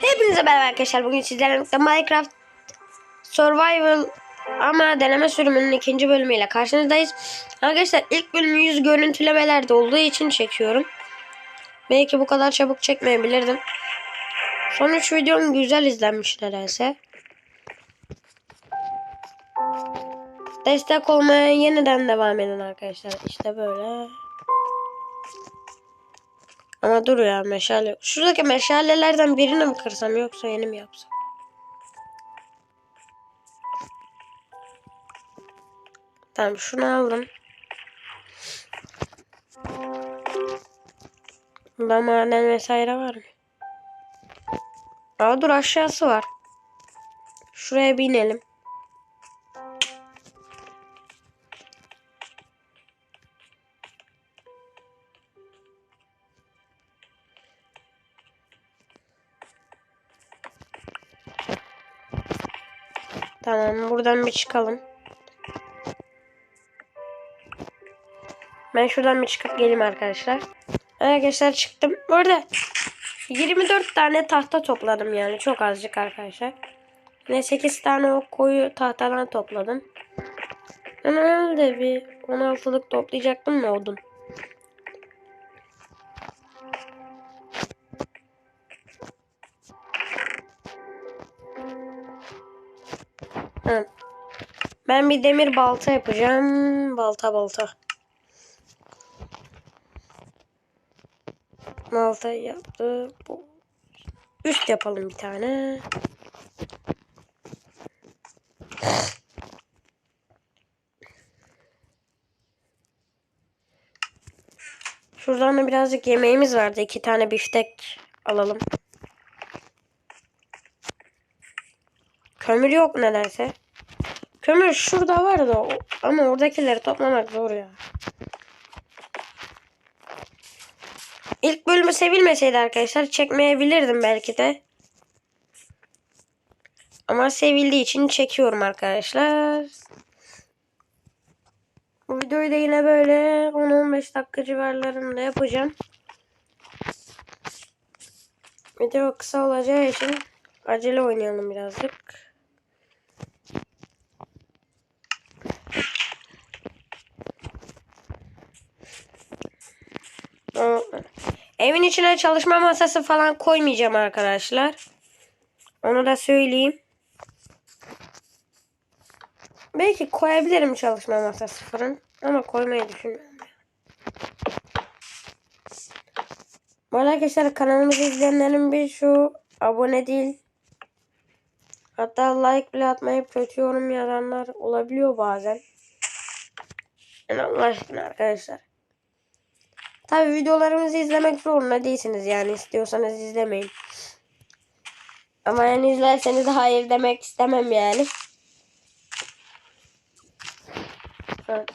Hepinize merhaba arkadaşlar. Bugün sizlerle Minecraft Survival ama deneme sürümünün ikinci bölümüyle karşınızdayız. Arkadaşlar ilk bölüm yüz görüntülemelerde olduğu için çekiyorum. Belki bu kadar çabuk çekmeyebilirdim. Son 3 videom güzel izlenmiş nedense. Destek olmaya yeniden devam edin arkadaşlar. İşte böyle. Ama dur ya meşale. Şuradaki meşalelerden birini mi kırsam yoksa yeni mi yapsam? Tamam şunu aldım. Burada maden vesaire var mı? Aa dur aşağısı var. Şuraya binelim. Tamam buradan bir çıkalım. Ben şuradan bir çıkıp geleyim arkadaşlar. Arkadaşlar çıktım. Bu arada 24 tane tahta topladım yani. Çok azıcık arkadaşlar. Yine 8 tane o koyu tahtadan topladım. Ben herhalde bir 16'lık toplayacaktım mı odun? Ben bir demir balta yapacağım. Balta balta. Balta yaptı. Üst yapalım bir tane. Şuradan da birazcık yemeğimiz vardı. İki tane biftek alalım. Kömür yok nedense. Kömür şurada var da ama oradakileri toplamak zor ya. İlk bölümü sevilmeseydi arkadaşlar çekmeyebilirdim belki de. Ama sevildiği için çekiyorum arkadaşlar. Bu videoyu da yine böyle 10-15 dakika civarlarında yapacağım. Video kısa olacağı için acele oynayalım birazcık. Evin içine çalışma masası falan koymayacağım arkadaşlar. Onu da söyleyeyim. Belki koyabilirim çalışma masası falan. Ama koymayı düşünmüyorum. Bu arkadaşlar kanalımızı izleyenlerin bir şu abone değil. Hatta like bile atmayıp kötü yorum yazanlar olabiliyor bazen. Yani Allah aşkına arkadaşlar. Tabi videolarımızı izlemek zorunda değilsiniz yani istiyorsanız izlemeyin. Ama yani izlerseniz hayır demek istemem yani. Evet.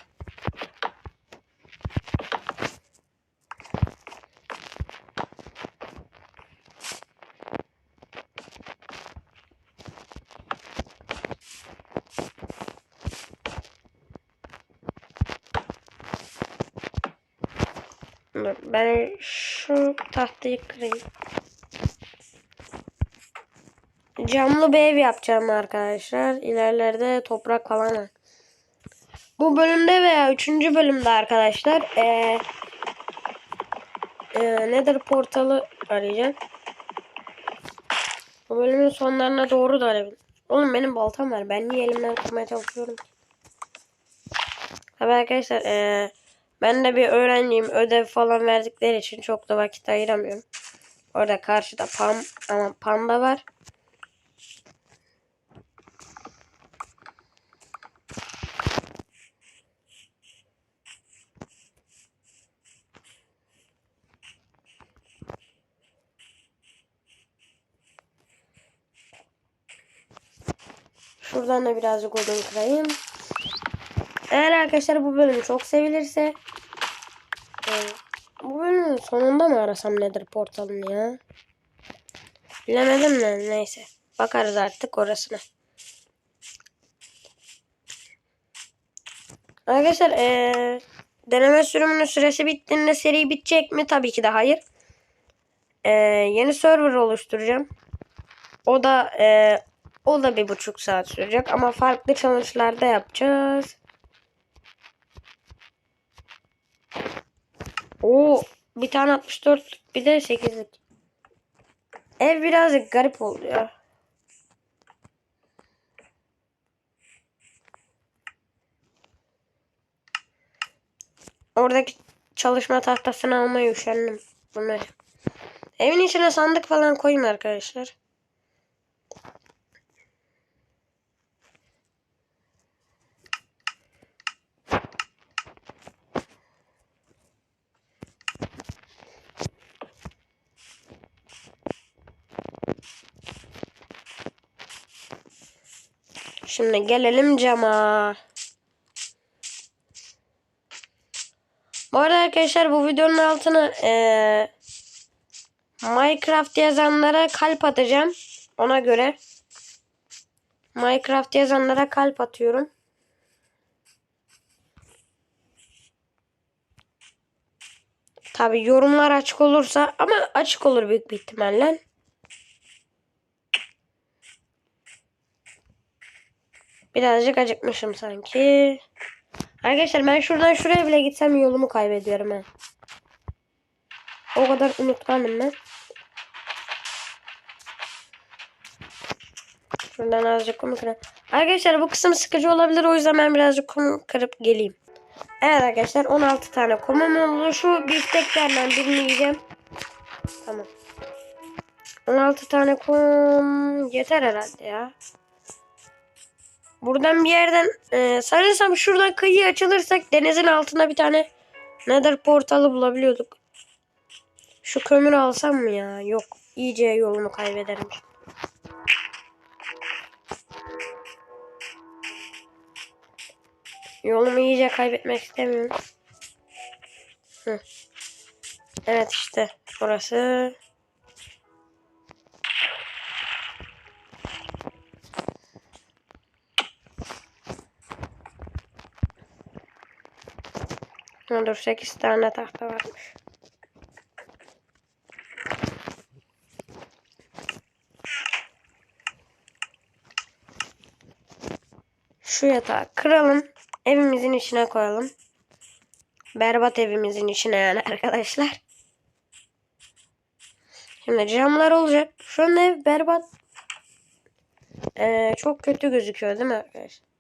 Ben şu tahtayı kırayım. Camlı bir ev yapacağım arkadaşlar. İlerlerde toprak falan. Bu bölümde veya üçüncü bölümde arkadaşlar ee, ee, Nether portalı arayacağım. Bu bölümün sonlarına doğru da arayabilirim. Oğlum benim baltam var. Ben niye elimden kırmaya çalışıyorum ki? Tabii arkadaşlar ee, ben de bir öğrenciyim. Ödev falan verdikleri için çok da vakit ayıramıyorum. Orada karşıda pam ama panda var. Şuradan da birazcık odun kırayım. Eğer arkadaşlar bu bölüm çok sevilirse e, bu bölümün sonunda mı arasam nedir portalını ya? Bilemedim de neyse. Bakarız artık orasına. Arkadaşlar e, deneme sürümünün süresi bittiğinde seri bitecek mi? Tabii ki de hayır. e, yeni server oluşturacağım. O da e, o da bir buçuk saat sürecek ama farklı challenge'larda yapacağız. O bir tane 64 bir de 8'lik. Ev birazcık garip oldu ya. Oradaki çalışma tahtasını almaya üşendim. Bunu. Evin içine sandık falan koyayım arkadaşlar. Şimdi gelelim cama. Bu arada arkadaşlar bu videonun altına eee, Minecraft yazanlara kalp atacağım. Ona göre. Minecraft yazanlara kalp atıyorum. Tabi yorumlar açık olursa ama açık olur büyük bir ihtimalle. Birazcık acıkmışım sanki. Arkadaşlar ben şuradan şuraya bile gitsem yolumu kaybediyorum ha. O kadar unutkanım ben. Şuradan azıcık kum kırayım. Arkadaşlar bu kısım sıkıcı olabilir o yüzden ben birazcık kum kırıp geleyim. Evet arkadaşlar 16 tane kumum oldu. Şu bifteklerden birini yiyeceğim. Tamam. 16 tane kum yeter herhalde ya. Buradan bir yerden e, sanırsam şuradan kıyıya açılırsak denizin altında bir tane nether portalı bulabiliyorduk. Şu kömürü alsam mı ya? Yok. İyice yolumu kaybederim. Yolumu iyice kaybetmek istemiyorum. Hı. Evet işte burası. Ha, dur 8 tane tahta varmış. Şu yatağı kıralım. Evimizin içine koyalım. Berbat evimizin içine yani arkadaşlar. Şimdi camlar olacak. Şu an ev berbat. Ee, çok kötü gözüküyor değil mi arkadaşlar?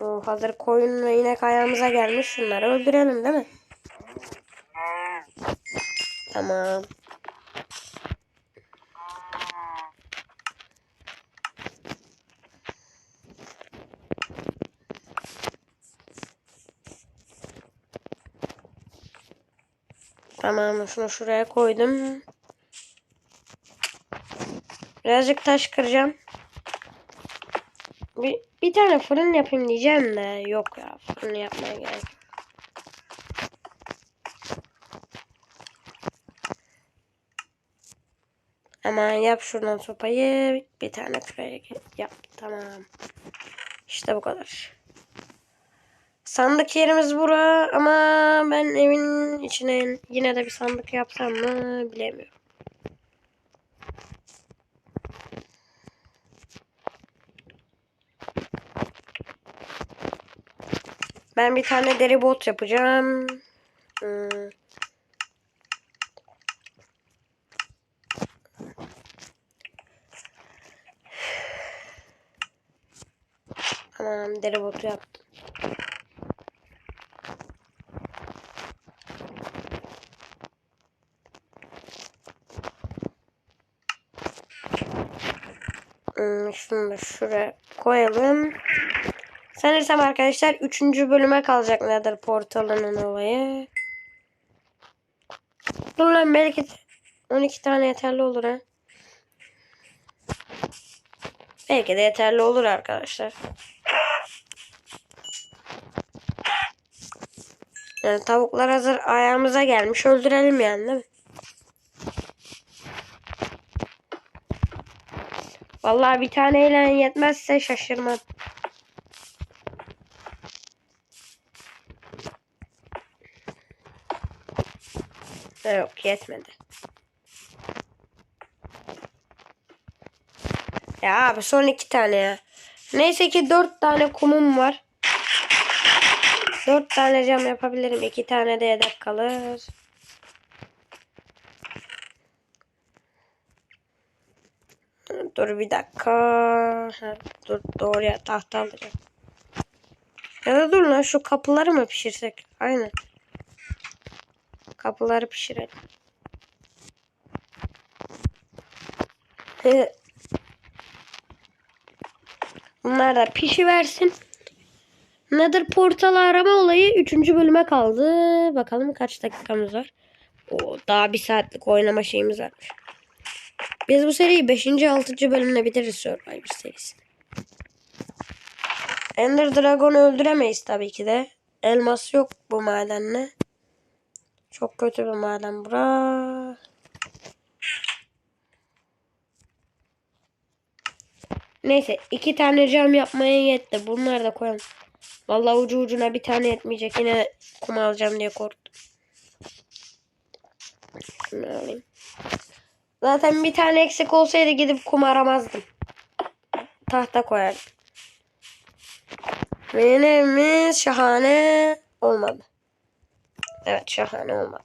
O hazır koyun ve inek ayağımıza gelmiş. Şunları öldürelim değil mi? Tamam. Tamam şunu şuraya koydum. Birazcık taş kıracağım. Bir, bir tane fırın yapayım diyeceğim de yok ya fırın yapmaya gerek. Hemen yap şuradan sopayı. Bir tane küreye yap. Tamam. İşte bu kadar. Sandık yerimiz bura ama ben evin içine yine de bir sandık yapsam mı bilemiyorum. Ben bir tane deri bot yapacağım. Hmm. Tamam deri botu yaptım. Hmm, şunu da şuraya koyalım. Sanırsam arkadaşlar 3. bölüme kalacak Nether portalının olayı. Dur lan belki 12 tane yeterli olur ha. Belki de yeterli olur arkadaşlar. Yani tavuklar hazır ayağımıza gelmiş. Öldürelim yani değil mi? Vallahi bir taneyle yetmezse şaşırmam. Yok yetmedi. Ya abi son iki tane ya. Neyse ki dört tane kumum var. Dört tane cam yapabilirim. iki tane de yedek kalır. Dur bir dakika. Ha, dur doğruya tahta alacağım. Ya da dur lan şu kapıları mı pişirsek? Aynen. Kapıları pişirelim. Bunlar da pişi versin. Nether portal arama olayı 3. bölüme kaldı. Bakalım kaç dakikamız var. O daha bir saatlik oynama şeyimiz varmış. Biz bu seriyi 5. 6. bölümle bitiririz Survivor serisini. Ender Dragon'u öldüremeyiz tabii ki de. Elmas yok bu madenle. Çok kötü bir maden bura. Neyse iki tane cam yapmaya yetti. Bunları da koyalım. Vallahi ucu ucuna bir tane yetmeyecek. Yine kum alacağım diye korktum. Şunu. Zaten bir tane eksik olsaydı gidip kum aramazdım. Tahta koyardım. Benim evimiz şahane olmadı. Evet şahane olmadı.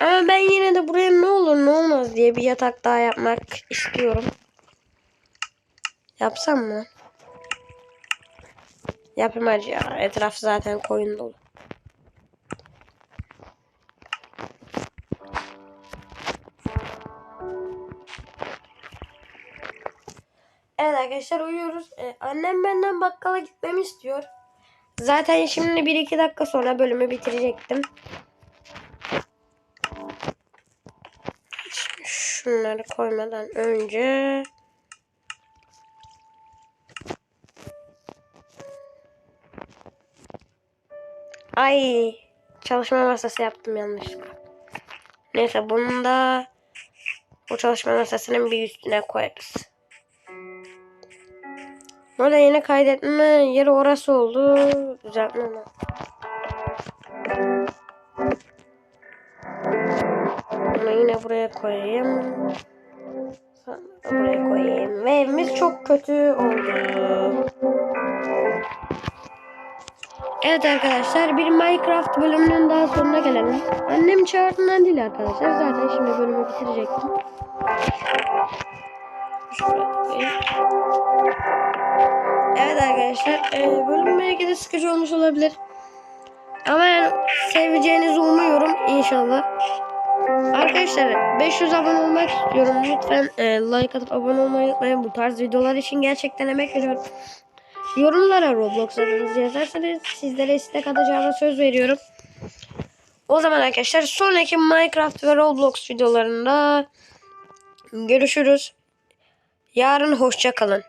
Ama ben yine de buraya ne olur ne olmaz diye bir yatak daha yapmak istiyorum. Yapsam mı? Yapayım hacı ya. Etraf zaten koyun dolu. Evet arkadaşlar uyuyoruz. Ee, annem benden bakkala gitmemi istiyor. Zaten şimdi 1-2 dakika sonra bölümü bitirecektim. Şunları koymadan önce Ay çalışma masası yaptım yanlışlıkla. Neyse bunu da bu çalışma masasının bir üstüne koyarız. Burada yine kaydetme yeri orası oldu. Düzeltme ama. Bunu yine buraya koyayım. Buraya koyayım. Ve evimiz çok kötü oldu. Evet arkadaşlar bir Minecraft bölümünün daha sonuna gelelim. Annem çağırdığından değil arkadaşlar. Zaten şimdi bölümü bitirecektim. Şuraya koyayım. Evet arkadaşlar e, bölüm belki de sıkıcı olmuş olabilir. Ama yani seveceğinizi umuyorum inşallah. Arkadaşlar 500 abone olmak istiyorum. Lütfen e, like atıp abone olmayı unutmayın. Bu tarz videolar için gerçekten emek veriyorum. Yorumlara Roblox adınızı yazarsanız sizlere istek atacağıma söz veriyorum. O zaman arkadaşlar sonraki Minecraft ve Roblox videolarında görüşürüz. Yarın hoşça kalın.